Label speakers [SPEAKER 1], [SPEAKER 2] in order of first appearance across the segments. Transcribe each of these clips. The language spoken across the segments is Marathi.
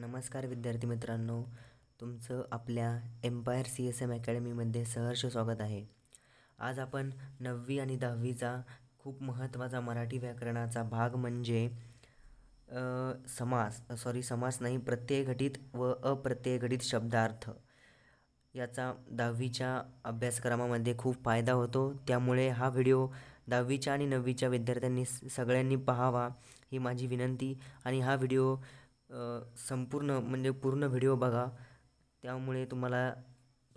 [SPEAKER 1] नमस्कार विद्यार्थी मित्रांनो. तुमचं आपल्या एम्पायर सी एस एम अकॅडमीमध्ये सहर्ष स्वागत आहे. आज आपण नववी आणि दहावीचा खूप महत्त्वाचा मराठी व्याकरणाचा भाग म्हणजे समास सॉरी समास नाही प्रत्ययघटित व अप्रत्ययघटित शब्दार्थ. याचा दहावीच्या अभ्यासक्रमामध्ये खूप फायदा होतो. त्यामुळे हा व्हिडिओ दहावीच्या आणि नववीच्या विद्यार्थ्यांनी सगळ्यांनी पाहावा ही माझी विनंती. आणि हा व्हिडिओ संपूर्ण म्हणजे पूर्ण व्हिडिओ बघा. त्यामुळे तुम्हाला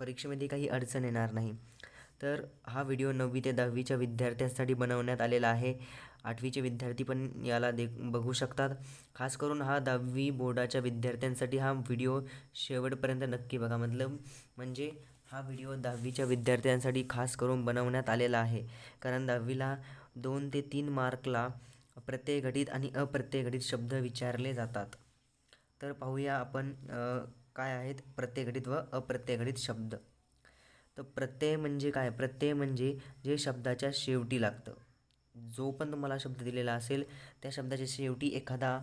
[SPEAKER 1] परीक्षेमध्ये काही अडचण येणार नाही. तर हा व्हिडिओ नववी ते दहावीच्या विद्यार्थ्यांसाठी बनवण्यात आलेला आहे. आठवीचे विद्यार्थी पण याला दे बघू शकतात. खास करून हा दहावी बोर्डाच्या विद्यार्थ्यांसाठी हा व्हिडिओ शेवटपर्यंत नक्की बघा. मतलब म्हणजे हा व्हिडिओ दहावीच्या विद्यार्थ्यांसाठी खास करून बनवण्यात आलेला आहे. कारण दहावीला दोन ते तीन मार्कला प्रत्यय घटित आणि अप्रत्यय घटित शब्द विचारले जातात. तर पाहूया आपण काय आहेत प्रत्ययघटित व अप्रत्ययघटित शब्द. तर प्रत्यय म्हणजे काय? प्रत्यय म्हणजे जे शब्दाच्या शेवटी लागतं. जो पण तुम्हाला शब्द दिलेला असेल त्या शब्दाच्या शेवटी एखादा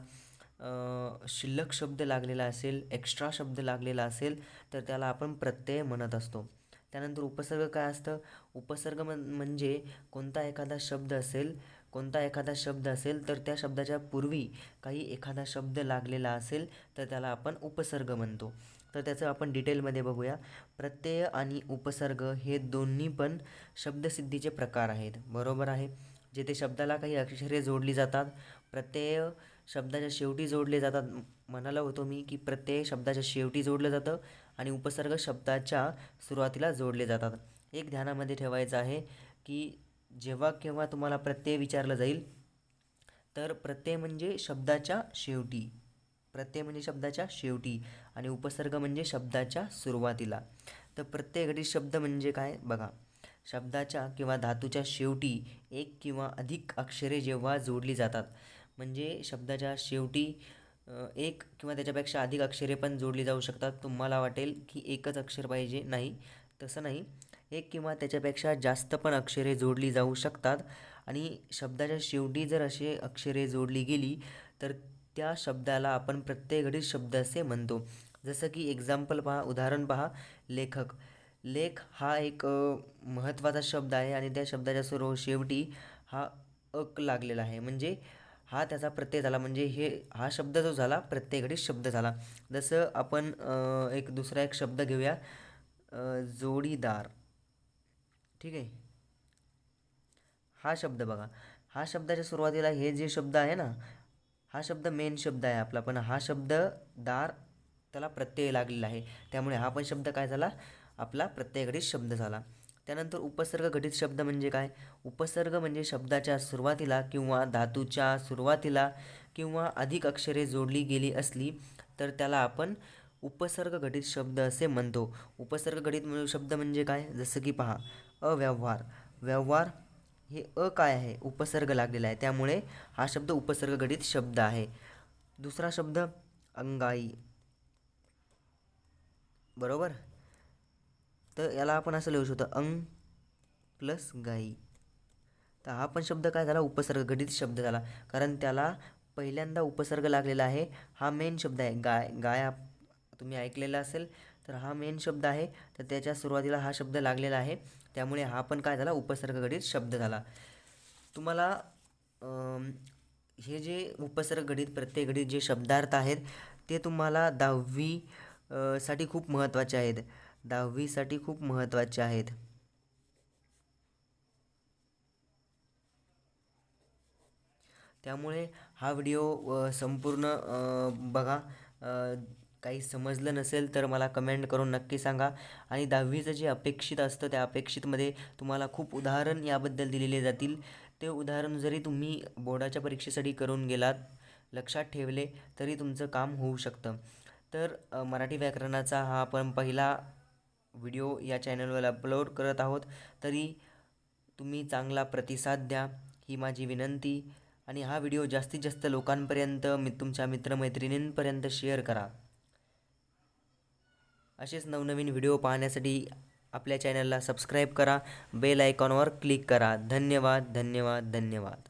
[SPEAKER 1] शिल्लक शब्द लागलेला असेल एक्स्ट्रा शब्द लागलेला असेल तर त्याला आपण प्रत्यय म्हणत असतो. त्यानंतर उपसर्ग काय असतं? उपसर्ग म्हणजे कोणता एखादा शब्द असेल कोणता एखादा शब्द असेल तर त्या शब्दाच्या पूर्वी काही एखादा शब्द लागलेला असेल तर त्याला आपण उपसर्ग म्हणतो. तर त्याचं आपण डिटेलमध्ये बघूया. प्रत्यय आणि उपसर्ग हे दोन्ही पण शब्दसिद्धीचे प्रकार आहेत. बरोबर आहे? जेथे शब्दाला काही अक्षरे जोडली जातात प्रत्यय शब्दाच्या शेवटी जोडले जातात. म्हणाला होतो मी की प्रत्यय शब्दाच्या शेवटी जोडलं जातं आणि उपसर्ग शब्दाच्या सुरुवातीला जोडले जातात. एक ध्यानामध्ये ठेवायचं आहे की जेव्हा केव्हा तुम्हाला प्रत्यय विचारलं जाईल तर प्रत्यय म्हणजे शब्दाच्या शेवटी. प्रत्यय म्हणजे शब्दाच्या शेवटी आणि उपसर्ग म्हणजे शब्दाच्या सुरुवातीला. तर प्रत्यय घटित शब्द म्हणजे काय? बघा शब्दाच्या किंवा धातूच्या शेवटी एक किंवा अधिक अक्षरे जेव्हा जोडली जातात म्हणजे शब्दाच्या शेवटी एक किंवा त्याच्यापेक्षा अधिक अक्षरे पण जोडली जाऊ शकतात. तुम्हाला वाटेल की एकच अक्षर पाहिजे. नाही तसं नाही. एक किंवा त्याच्यापेक्षा जास्त पण अक्षरे जोडली जाऊ शकतात. आणि शब्दाच्या शेवटी जर असे अक्षरे जोडली गेली तर त्या शब्दाला आपण प्रत्ययघटित शब्द असे म्हणतो. जसं की एक्झाम्पल पहा उदाहरण पहा लेखक. लेख हा एक महत्त्वाचा शब्द आहे आणि त्या शब्दाच्या सर्व शेवटी हा अक लागलेला आहे. म्हणजे हा त्याचा प्रत्यय झाला. म्हणजे हे हा शब्द जो झाला प्रत्ययघटित शब्द झाला. जसं आपण एक दुसरा एक शब्द घेऊया. जोडीदार. ठीक आहे? हा शब्द बघा. हा शब्दाच्या सुरुवातीला हे जे शब्द आहे ना हा शब्द मेन शब्द आहे आपला. पण हा शब्द दार त्याला प्रत्यय लागलेला आहे. त्यामुळे हा पण शब्द काय झाला? आपला प्रत्ययघटित शब्द झाला. त्यानंतर उपसर्ग घटित शब्द म्हणजे काय? उपसर्ग म्हणजे शब्दाच्या सुरुवातीला किंवा धातूच्या सुरुवातीला किंवा अधिक अक्षरे जोडली गेली असली तर त्याला आपण उपसर्ग घटित शब्द असे म्हणतो. उपसर्ग घटित शब्द म्हणजे काय? जसं की पहा अव्यवहार. व्यवहार हे अ काय आहे? उपसर्ग लागलेला आहे. त्यामुळे हा शब्द उपसर्गगडित शब्द आहे. दुसरा शब्द अंगाई. बरोबर? तर याला आपण असं लिहू शकतो अंग प्लस गाई. तर हा पण शब्द काय झाला? उपसर्गगडित शब्द झाला. कारण त्याला पहिल्यांदा उपसर्ग लागलेला आहे. हा मेन शब्द आहे. गाय. गाय तुम्ही ऐकलेला असेल. तर हा मेन शब्द आहे. तर त्याच्या सुरुवातीला हा शब्द लागलेला आहे. त्यामुळे हा पण काय झाला? उपसर्गघटित शब्द झाला. तुम्हाला हे जे उपसर्ग घटित जे शब्दार्थ आहेत ते तुम्हाला दहावी साठी खूप महत्त्वाचे आहेत. दहावीसाठी खूप महत्त्वाचे आहेत. त्यामुळे हा व्हिडिओ संपूर्ण बघा. काही समजलं नसेल तर मला कमेंट करून नक्की सांगा. आणि दहावीचं जे अपेक्षित असतं त्या अपेक्षितमध्ये तुम्हाला खूप उदाहरण याबद्दल दिलेले जातील. ते उदाहरण जरी तुम्ही बोर्डाच्या परीक्षेसाठी करून गेलात लक्षात ठेवले तरी तुमचं काम होऊ शकतं. तर मराठी व्याकरणाचा हा आपण पहिला व्हिडिओ या चॅनलवर अपलोड करत आहोत. तरी तुम्ही चांगला प्रतिसाद द्या ही माझी विनंती. आणि हा व्हिडिओ जास्तीत जास्त लोकांपर्यंत मी तुमच्या मित्रमैत्रिणींपर्यंत शेअर करा. असेच नवनवीन व्हिडिओ पाहण्यासाठी आपल्या चॅनलला सबस्क्राईब करा बेल आयकॉनवर क्लिक करा. धन्यवाद धन्यवाद धन्यवाद.